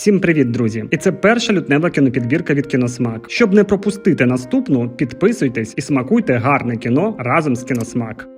Всім привіт, друзі! І це перша лютнева кінопідбірка від Кіносмак. Щоб не пропустити наступну, підписуйтесь і смакуйте гарне кіно разом з Кіносмак.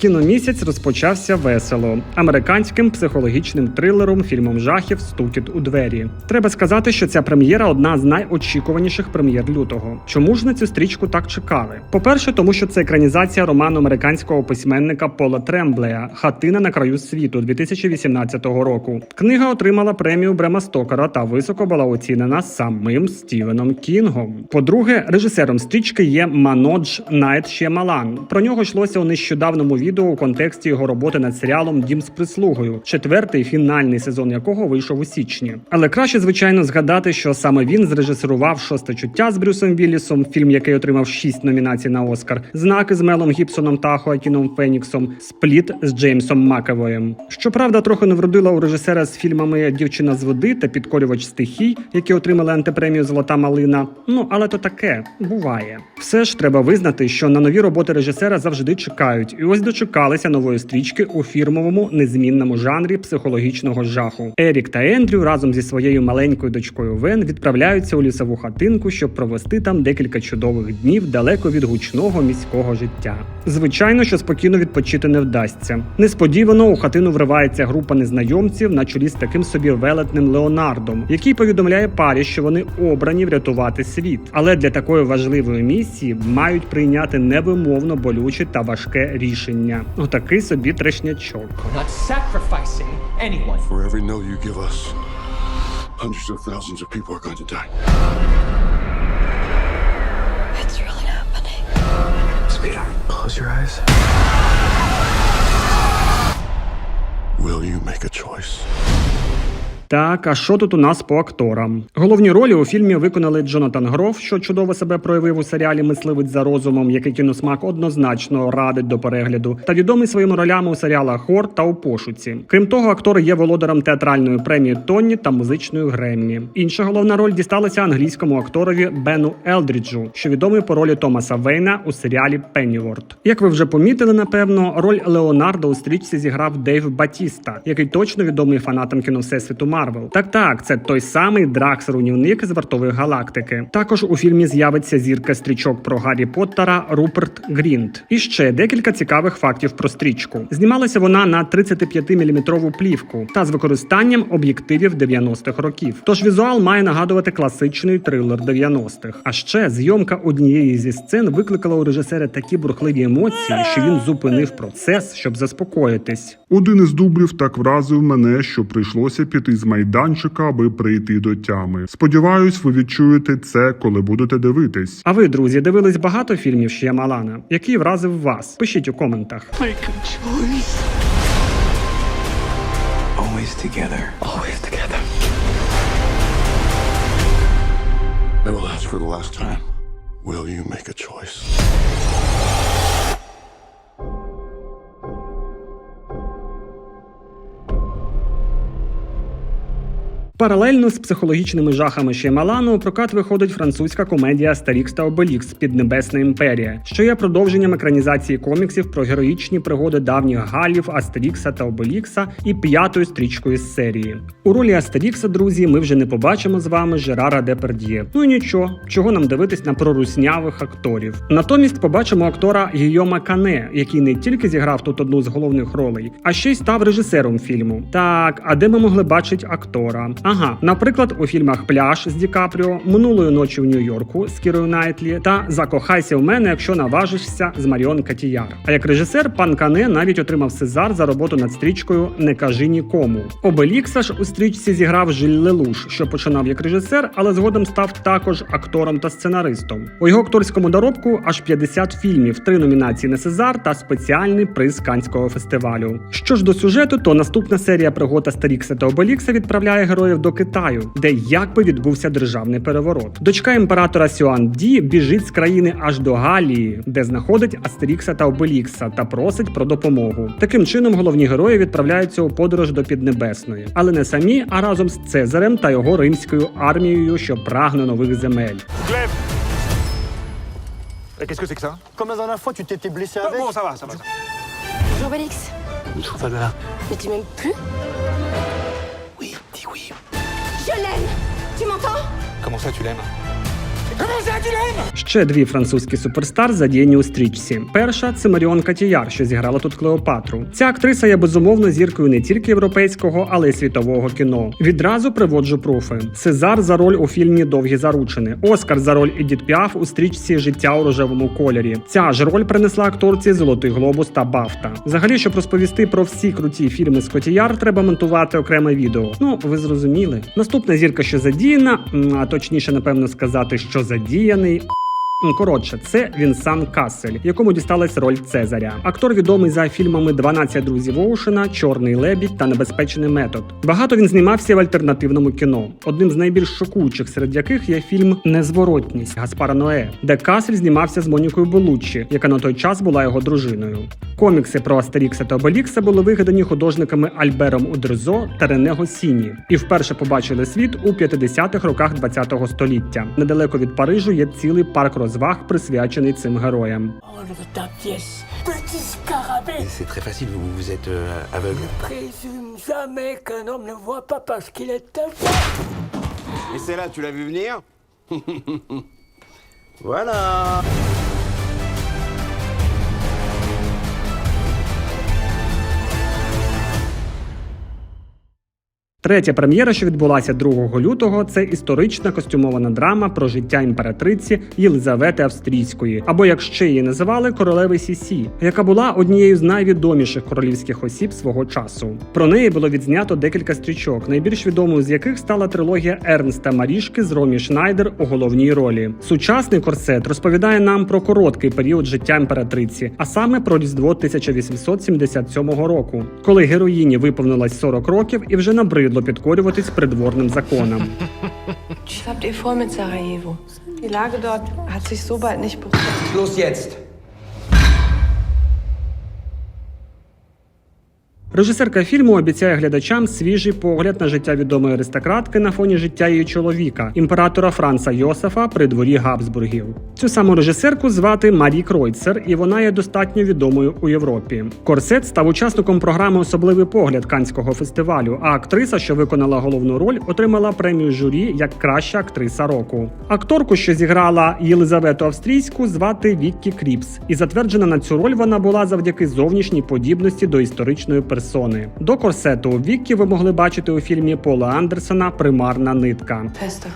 Кіномісяць розпочався весело американським психологічним трилером, фільмом жахів Стукіт у двері. Треба сказати, що ця прем'єра одна з найочікуваніших прем'єр лютого. Чому ж на цю стрічку так чекали? По-перше, тому що це екранізація роману американського письменника Пола Тремблея Хатина на краю світу 2018 року. Книга отримала премію Брема Стокера та високо була оцінена самим Стівеном Кінгом. По-друге, режисером стрічки є Манодж Найт Шємалан. Про нього йшлося у нещодавному відео у контексті його роботи над серіалом Дім з прислугою, четвертий фінальний сезон якого вийшов у січні. Але краще, звичайно, згадати, що саме він зрежисерував шосте чуття з Брюсом Віллісом, фільм, який отримав шість номінацій на Оскар, знаки з Мелом Гібсоном та Хоакіном Феніксом, спліт з Джеймсом Макевоєм. Щоправда, трохи не вродила у режисера з фільмами Дівчина з води та Підкорювач стихій, які отримали антипремію Золота малина. Ну але то таке буває. Все ж треба визнати, що на нові роботи режисера завжди чекають, і ось дочекалися нової стрічки у фірмовому незмінному жанрі психологічного жаху. Ерік та Ендрю разом зі своєю маленькою дочкою Вен відправляються у лісову хатинку, щоб провести там декілька чудових днів далеко від гучного міського життя. Звичайно, що спокійно відпочити не вдасться. Несподівано у хатину вривається група незнайомців на чолі з таким собі велетним Леонардом, який повідомляє парі, що вони обрані врятувати світ. Але для такої важливої місії мають прийняти невимовно болюче та важке рішення. Отакий собі трешнячок. We're not sacrificing anyone. For every no you give us, hundreds of thousands of people are going to die. It's really happening. Sweetheart, close your eyes. Will you make a choice? Так, а що тут у нас по акторам? Головні ролі у фільмі виконали Джонатан Гроф, що чудово себе проявив у серіалі Мисливець за розумом, який кіносмак однозначно радить до перегляду, та відомий своїми ролями у серіалах Хор та у пошуці. Крім того, актор є володарем театральної премії Тонні та музичної Греммі. Інша головна роль дісталася англійському акторові Бену Елдріджу, що відомий по ролі Томаса Вейна у серіалі Пенніворд. Як ви вже помітили, напевно, роль Леонардо у стрічці зіграв Дейв Батіста, який точно відомий фанатам кіно всесвіту Марвел. Так, так, це той самий Дракс руйнівник з вартової галактики. Також у фільмі з'явиться зірка стрічок про Гаррі Поттера Руперт Грінт. І ще декілька цікавих фактів про стрічку. Знімалася вона на 35-мм плівку та з використанням об'єктивів 90-х років. Тож візуал має нагадувати класичний трилер 90-х. А ще зйомка однієї зі сцен викликала у режисера такі бурхливі емоції, що він зупинив процес, щоб заспокоїтись. Один із дублів так вразив мене, що прийшлося піти з майданчика, аби прийти до тями. Сподіваюсь, ви відчуєте це, коли будете дивитись. А ви, друзі, дивились багато фільмів Ш'ямалана? Який вразив вас? Пишіть у коментах. Make a choice. Always together. Always together. I will ask for the last time. Will you make a choice? Паралельно з психологічними жахами Шємалану у прокат виходить французька комедія Старікс та Обелікс Піднебесна імперія, що є продовженням екранізації коміксів про героїчні пригоди давніх галів Астерікса та Обелікса і п'ятою стрічкою з серії. У ролі Астерікса, друзі, ми вже не побачимо з вами Жерара Депард'є. Ну і нічого, чого нам дивитись на проруснявих акторів. Натомість побачимо актора Гійома Кане, який не тільки зіграв тут одну з головних ролей, а ще й став режисером фільму. Так, а де ми могли бачити актора? Ага, наприклад, у фільмах Пляж з Ді Капріо, минулої ночі в Нью-Йорку з Кірою Найтлі та Закохайся в мене, якщо наважишся з Маріон Катіяр. А як режисер, пан Кане навіть отримав Сезар за роботу над стрічкою Не кажи нікому. Обелікса ж у стрічці зіграв Жиль Лелуш, що починав як режисер, але згодом став також актором та сценаристом. У його акторському доробку аж 50 фільмів, три номінації на Сезар та спеціальний приз Канського фестивалю. Що ж до сюжету, то наступна серія пригод Астерікса та Обелікса відправляє героїв до Китаю, де якби відбувся державний переворот. Дочка імператора Сюан Ді біжить з країни аж до Галії, де знаходить Астерікса та Обелікса та просить про допомогу. Таким чином головні герої відправляються у подорож до Піднебесної, але не самі, а разом з Цезарем та його римською армією, що прагне нових земель. Qu'est-ce que c'est que ça Comme la dernière fois, tu t'étais blessé avec. Bon, ça va, ça va. Jean-Bélix, mais tu m'aimes plus. Je l'aime. Tu m'entends? Comment ça, tu l'aimes? Ще дві французькі суперстар задіяні у стрічці. Перша це Маріон Катіяр, що зіграла тут Клеопатру. Ця актриса є безумовно зіркою не тільки європейського, але й світового кіно. Відразу приводжу пруфи: Сезар за роль у фільмі Довгі заручини, Оскар за роль Едіт Піаф у стрічці Життя у рожевому кольорі. Ця ж роль принесла акторці Золотий глобус та Бафта. Взагалі, щоб розповісти про всі круті фільми з Котіяр, треба монтувати окреме відео. Ну ви зрозуміли. Наступна зірка, що задіяна, а точніше, напевно, сказати, що задіяний. Коротше, це Вінсан Кассель, якому дісталась роль Цезаря. Актор відомий за фільмами «12 друзів Оушена, Чорний лебідь та Небезпечний метод. Багато він знімався в альтернативному кіно. Одним з найбільш шокуючих, серед яких є фільм Незворотність Гаспара Ное, де Кассель знімався з Монікою Белуччі, яка на той час була його дружиною. Комікси про Астерікса та Обелікса були вигадані художниками Альбером Удрзо та Рене Госіні і вперше побачили світ у 50-х роках ХХ століття. Недалеко від Парижу є цілий парк розваг, присвячений цим героям. Scarabée. C'est très facile, vous, vous êtes euh, aveugle. Présume jamais qu'un homme ne voit pas parce qu'il est aveugle. Et c'est là, tu l'as vu venir Voilà Третя прем'єра, що відбулася 2 лютого, це історична костюмована драма про життя імператриці Єлизавети Австрійської, або як ще її називали королеви Сісі, яка була однією з найвідоміших королівських осіб свого часу. Про неї було відзнято декілька стрічок, найбільш відомою з яких стала трилогія Ернста Марішки з Ромі Шнайдер у головній ролі. Сучасний корсет розповідає нам про короткий період життя імператриці, а саме про різдво 1877 року, коли героїні виповнилось 40 років і вже набридло підкорюватись придворним законам. Ich habt ihr vor mit Sarajevo? Die Lage dort hat sich so bald nicht beruhigt. Los jetzt! Режисерка фільму обіцяє глядачам свіжий погляд на життя відомої аристократки на фоні життя її чоловіка, імператора Франца Йосифа при дворі Габсбургів. Цю саму режисерку звати Марі Кройцер, і вона є достатньо відомою у Європі. Корсет став учасником програми Особливий погляд Канського фестивалю. А актриса, що виконала головну роль, отримала премію журі як краща актриса року. Акторку, що зіграла Єлизавету Австрійську, звати Віккі Кріпс, і затверджена на цю роль вона була завдяки зовнішній подібності до історичної персони. До корсету Віккі ви могли бачити у фільмі Пола Андерсона Примарна нитка. Fester.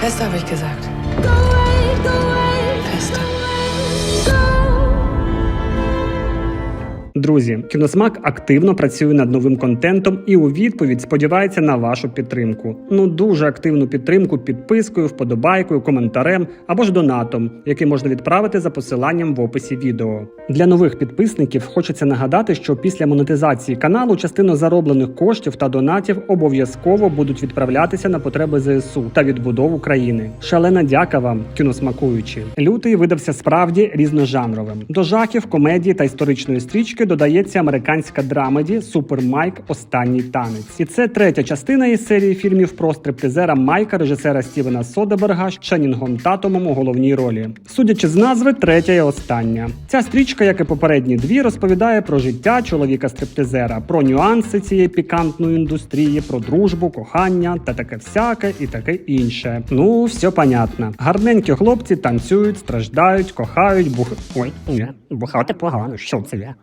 Fester, habe ich gesagt. Друзі, кіносмак активно працює над новим контентом і у відповідь сподівається на вашу підтримку. Ну дуже активну підтримку підпискою, вподобайкою, коментарем або ж донатом, який можна відправити за посиланням в описі відео. Для нових підписників хочеться нагадати, що після монетизації каналу частину зароблених коштів та донатів обов'язково будуть відправлятися на потреби ЗСУ та відбудову країни. Шалена дяка вам, кіносмакуючі. Лютий видався справді різножанровим. До жахів, комедії та історичної стрічки додається американська драмеді Супер Майк Останній танець. І це третя частина із серії фільмів про стриптизера Майка, режисера Стівена Содеберга з Ченінгом Татумом у головній ролі. Судячи з назви, третя і остання. Ця стрічка, як і попередні дві, розповідає про життя чоловіка стриптизера, про нюанси цієї пікантної індустрії, про дружбу, кохання та таке всяке і таке інше. Ну, все понятно. Гарненькі хлопці танцюють, страждають, кохають, бух... Ой, бухати погано, що це?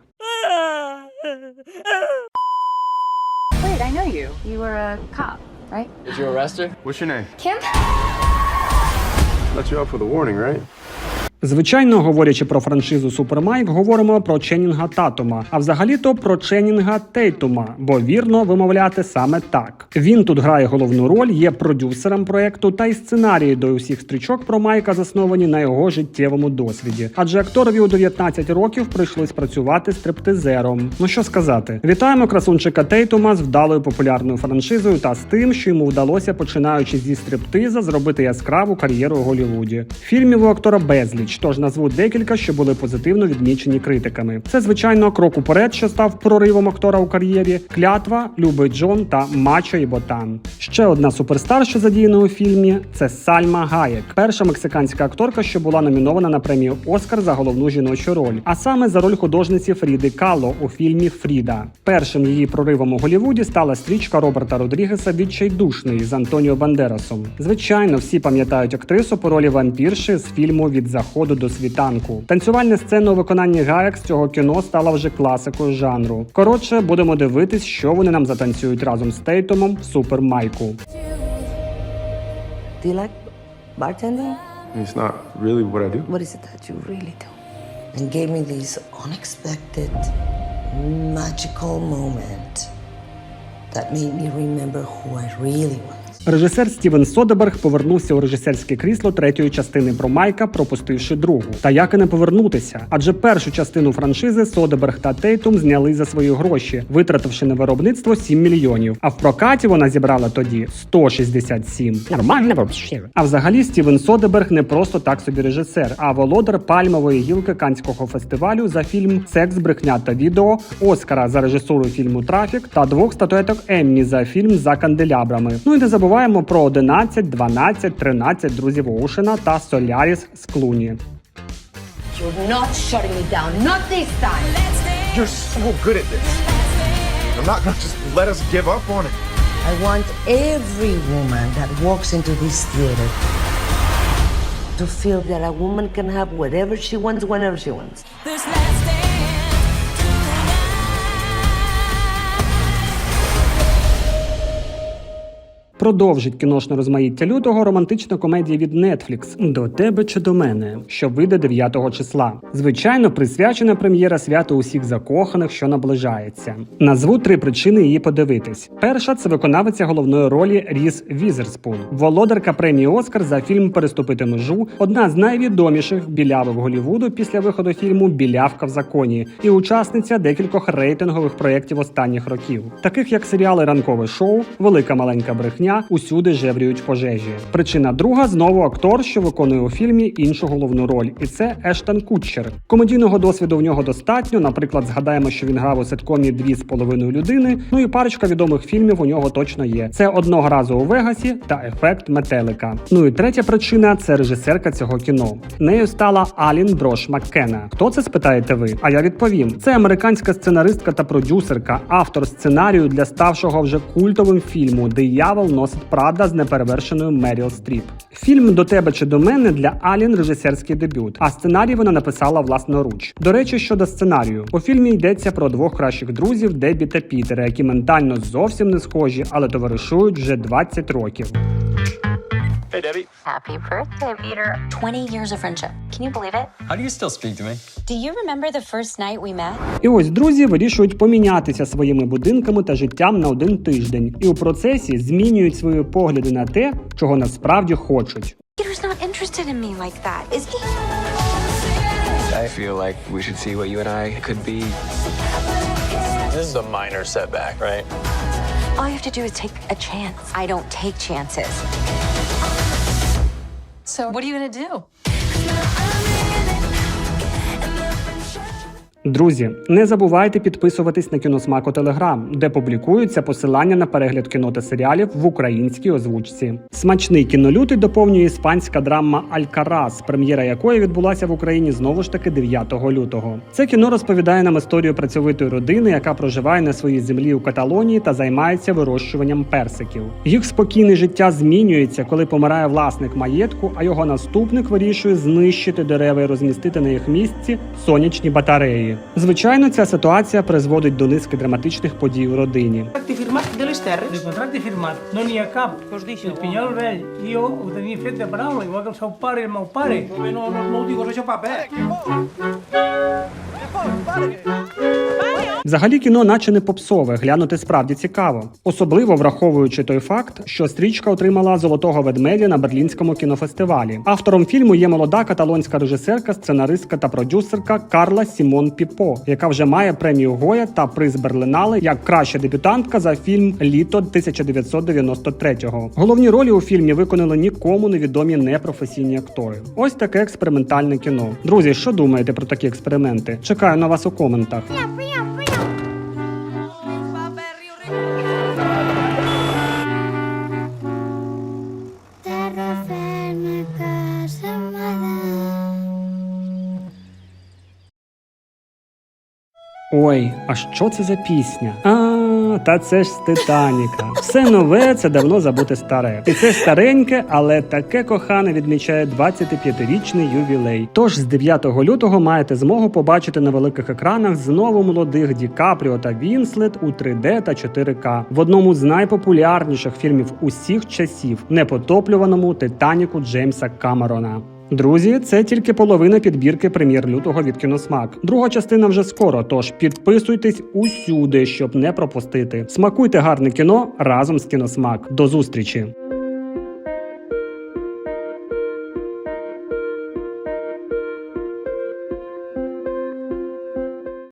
Wait, I know you. You were a cop, right? Did you arrest her? What's your name? Kim? Let you off with a warning, right? Звичайно, говорячи про франшизу Супермайк, говоримо про Ченнінга Татума, а взагалі-то про Ченнінга Тейтума, бо вірно вимовляти саме так. Він тут грає головну роль, є продюсером проекту, та й сценарії до усіх стрічок про Майка засновані на його життєвому досвіді. Адже акторові у 19 років прийшлось працювати стриптизером. Ну що сказати, вітаємо красунчика Тейтума з вдалою популярною франшизою та з тим, що йому вдалося, починаючи зі стриптиза, зробити яскраву кар'єру у Голлівуді. Фільмів у актора безліч. Безліч, тож назву декілька, що були позитивно відмічені критиками. Це звичайно крок уперед, що став проривом актора у кар'єрі. Клятва, Любий Джон та Мачо і Ботан. Ще одна суперстар, що задіяна у фільмі, це Сальма Гаєк, перша мексиканська акторка, що була номінована на премію Оскар за головну жіночу роль, а саме за роль художниці Фріди Кало у фільмі Фріда. Першим її проривом у Голлівуді стала стрічка Роберта Родрігеса Відчайдушний з Антоніо Бандерасом. Звичайно, всі пам'ятають актрису по ролі вампірши з фільму Від заходу до світанку. Танцювальна сцена у виконанні Гаєк з цього кіно стала вже класикою жанру. Коротше, будемо дивитись, що вони нам затанцюють разом з Тейтомом в супер майку. Do you like bartending? It's not really what I do. What is it that you really do? And gave me this unexpected, magical moment that made me remember who I really was. Режисер Стівен Содеберг повернувся у режисерське крісло третьої частини про Майка, пропустивши другу. Та як і не повернутися? Адже першу частину франшизи Содеберг та Тейтум зняли за свої гроші, витративши на виробництво 7 мільйонів. А в прокаті вона зібрала тоді 167. Нормально вообще. А взагалі Стівен Содеберг не просто так собі режисер, а володар пальмової гілки Канського фестивалю за фільм Секс, брехня та відео, Оскара за режисуру фільму Трафік та двох статуеток Еммі за фільм за канделябрами. Ну і не забуваємо про 11, 12, 13 друзів Оушена та Соляріс з Клуні. You're not shutting me down. Not this time. You're so good at this. I'm not gonna just let us give up on it. I want every woman that walks into this theater to feel that a woman can have whatever she wants whenever she wants. Продовжить кіношне розмаїття лютого романтична комедія від Netflix до тебе чи до мене, що вийде 9 числа. Звичайно, присвячена прем'єра свято усіх закоханих, що наближається. Назву три причини її подивитись. Перша це виконавиця головної ролі Ріс Візерспун, володарка премії Оскар за фільм Переступити межу, одна з найвідоміших білявок Голівуду після виходу фільму Білявка в законі і учасниця декількох рейтингових проєктів останніх років, таких як серіали Ранкове шоу, Велика маленька брехня, усюди жевріють пожежі. Причина друга знову актор, що виконує у фільмі іншу головну роль, і це Ештон Кутчер. Комедійного досвіду в нього достатньо. Наприклад, згадаємо, що він грав у ситкомі Дві з половиною людини. Ну і парочка відомих фільмів у нього точно є. Це одного разу у Вегасі та ефект метелика. Ну і третя причина це режисерка цього кіно. Нею стала Алін Брош Маккена. Хто це спитаєте ви? А я відповім: це американська сценаристка та продюсерка, автор сценарію для ставшого вже культовим фільму Диявол носить Прада з неперевершеною Меріл Стріп. Фільм до тебе чи до мене для Алін режисерський дебют. А сценарій вона написала власноруч. До речі, щодо сценарію, у фільмі йдеться про двох кращих друзів Дебі та Пітера, які ментально зовсім не схожі, але товаришують вже 20 років. Happy birthday, Peter. 20 years of friendship. Can you believe it? How do you still speak to me? Do you remember the first night we met? І ось друзі вирішують помінятися своїми будинками та життям на один тиждень, і у процесі змінюють свої погляди на те, чого насправді хочуть. Peter's not interested in me like that, is he? I feel like we should see what you and I could be. This is a minor setback, right? All you have to do is take a chance. I don't take chances. So, what are you gonna do? Друзі, не забувайте підписуватись на кіносмаку Телеграм, де публікуються посилання на перегляд кіно та серіалів в українській озвучці. Смачний кінолютий доповнює іспанська драма Алькарас, прем'єра якої відбулася в Україні знову ж таки 9 лютого. Це кіно розповідає нам історію працьовитої родини, яка проживає на своїй землі у Каталонії та займається вирощуванням персиків. Їх спокійне життя змінюється, коли помирає власник маєтку, а його наступник вирішує знищити дерева і розмістити на їх місці сонячні батареї. Звичайно, ця ситуація призводить до низки драматичних подій у rodini. Взагалі кіно, наче не попсове, глянути справді цікаво, особливо враховуючи той факт, що стрічка отримала золотого ведмедя на берлінському кінофестивалі. Автором фільму є молода каталонська режисерка, сценаристка та продюсерка Карла Сімон Піпо, яка вже має премію Гоя та приз Берлинале як краща дебютантка за фільм Літо 1993-го. Головні ролі у фільмі виконали нікому невідомі непрофесійні актори. Ось таке експериментальне кіно. Друзі, що думаєте про такі експерименти? Чекаю на вас у коментах. Ой, а що це за пісня? А, та це ж Титаніка. Все нове, це давно забуте старе. І це стареньке, але таке кохане відмічає 25-річний ювілей. Тож з 9 лютого маєте змогу побачити на великих екранах знову молодих Ді Капріо та Вінслет у 3D та 4К в одному з найпопулярніших фільмів усіх часів непотоплюваному Титаніку Джеймса Камерона. Друзі, це тільки половина підбірки прем'єр лютого від кіносмак. Друга частина вже скоро, тож підписуйтесь усюди, щоб не пропустити. Смакуйте гарне кіно разом з кіносмак. До зустрічі!